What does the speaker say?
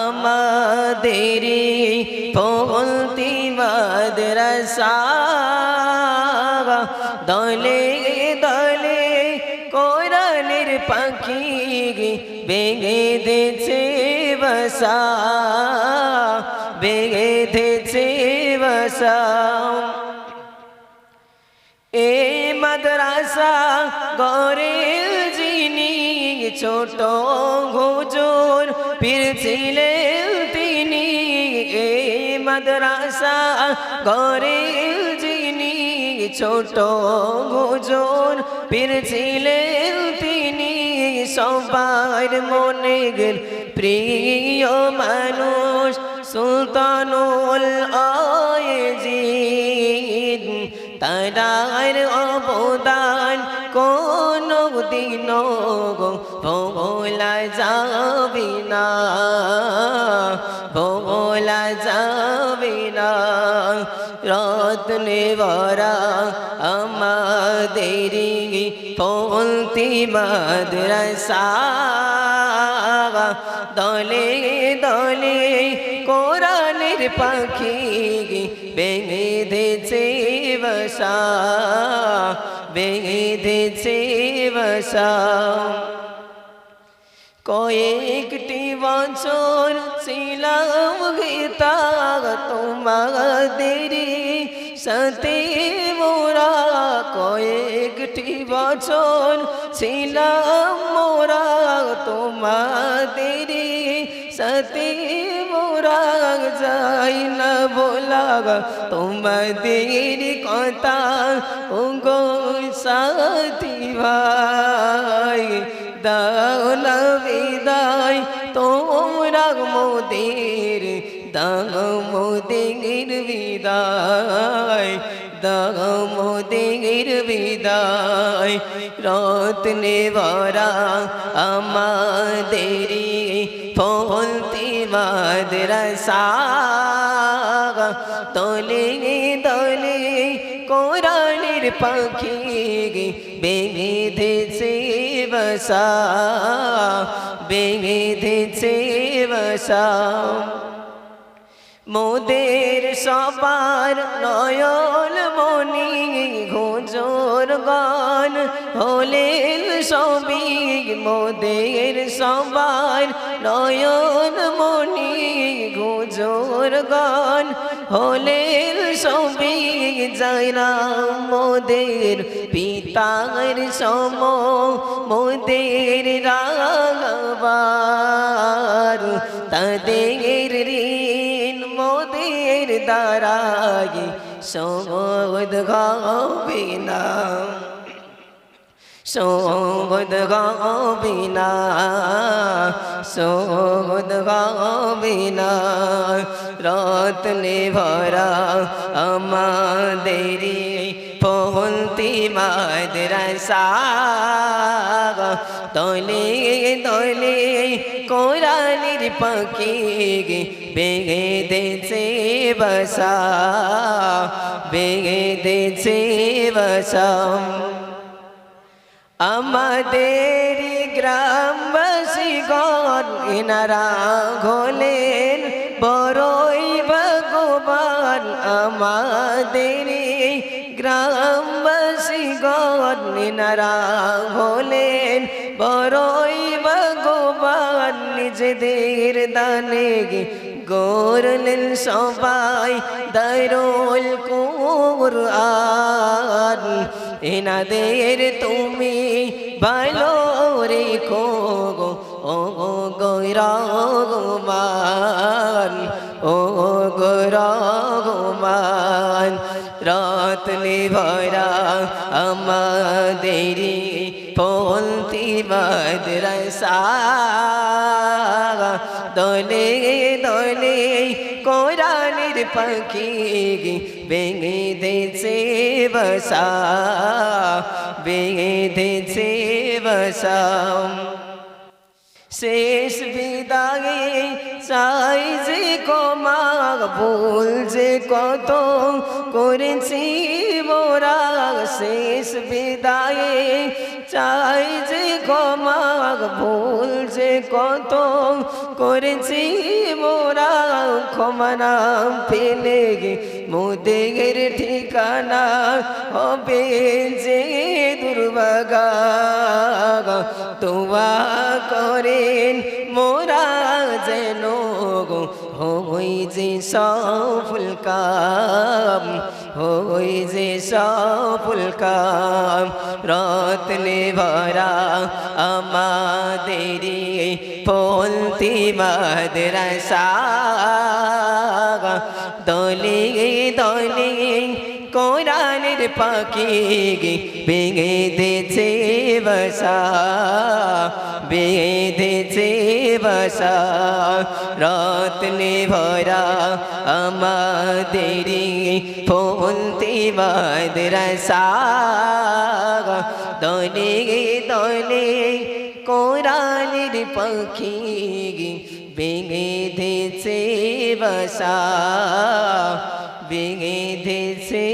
আমাদেরি ফলতি মাদ্রাসা দলে দলে কোরআনের পাখি বেগে দেছে বসা বেগে দেছে বসা। এ মাদ্রাসা যিনি ছোট হুজুর পীর ছিলেন তিনি এ মাদ্রাসা গরের যিনি ছোট হুজুর পীর ছিলেন তিনি সবার মনে গেল প্রিয় মানুষ সুলতানুল আয়েজিন। তারার অবদান কোন দিন যাবি না ভোলা যাবি না। রত্নে বরা আমাদেরি পন্থী মাদ্রাসা। দলে দলে কোরআনের পাখি বেঁধেছে বসা বেঁধেছে বসা। কয়েকটি বছর ছিলাম গীতা তোমাদের সাথে মোরা কয়েকটি বছর ছিলাম মোরা তোমাদের সাথে মোরা যাই না বলা তোমাদের কথা ও গো সাথী ভাই বিদায় তোমরা মোদের দাও মোদের বিদায় দাও মোদের বিদায়। রত্নে বরা আমাদেরি ফলতি মাদ্রাসা। দলে দলে কোরআনের পাখি বেঁধেছে বসা বেঁধেছে বসা। মোদের সবার নয়ন মনি ঘোজর গান হলেন সবই। মোদের সবার নয়ন মনি ঘোজর গান হলেন সবই যাইরা মোদের পিতার সম মোদের রাগবার তাদের ঋণ মোদের দ্বারাই শোধ হবে না শোধ হবে না, শোধ হবে না। রত্নে ভরা আমাদেরি পহন্তি মাদ্রাসা দলে দলে কোরআনের পাখি বেগে দেছে বসা বেগে দেছে বসা। আমাদের গ্রামবাসী গণ এনারা হলেন বড়ই ভগবান আমাদের গ্রামবাসী গণ এনারা হলেন বড়ই ভগবান নিজেদের দানে গরলেন সবাই দারুল কুরআন। এনাদের তুমি ভালো রেখো গো, ও গৈরগমান ও গৈরগমান রত্নে ভরা আমাদেরি পন্থী মাদ্রাসা, দলে পাখি ভেঙে দেছে বসা, ভেঙে দেছে বসা। শেষ বিদায়ে চাই যে কমা, ভুল যে কত করেছি শেষ বিদায়ে চাই যে ক্ষমা, ভুল যে কত করেছি মোরা, ক্ষমা না পেলে মোদের ঠিকানা হবে যে দুর্বাগা তোয়া করেন মোরা যেন গো হই যে সফল কাম। হই যে সফল কাম রত্নে ভরা আমাদেরি পন্থী মাদ্রাসা। দলি দলি কোরআনের পাখি দিয়েছে বসা, বেঁধেছে বসা। রত্নে ভরা আমাদেরি ফোনতে মাদ্রাসা দলে দলে কোরআনের পাখি দিয়েছে বসা। ভেঙে দিয়েছে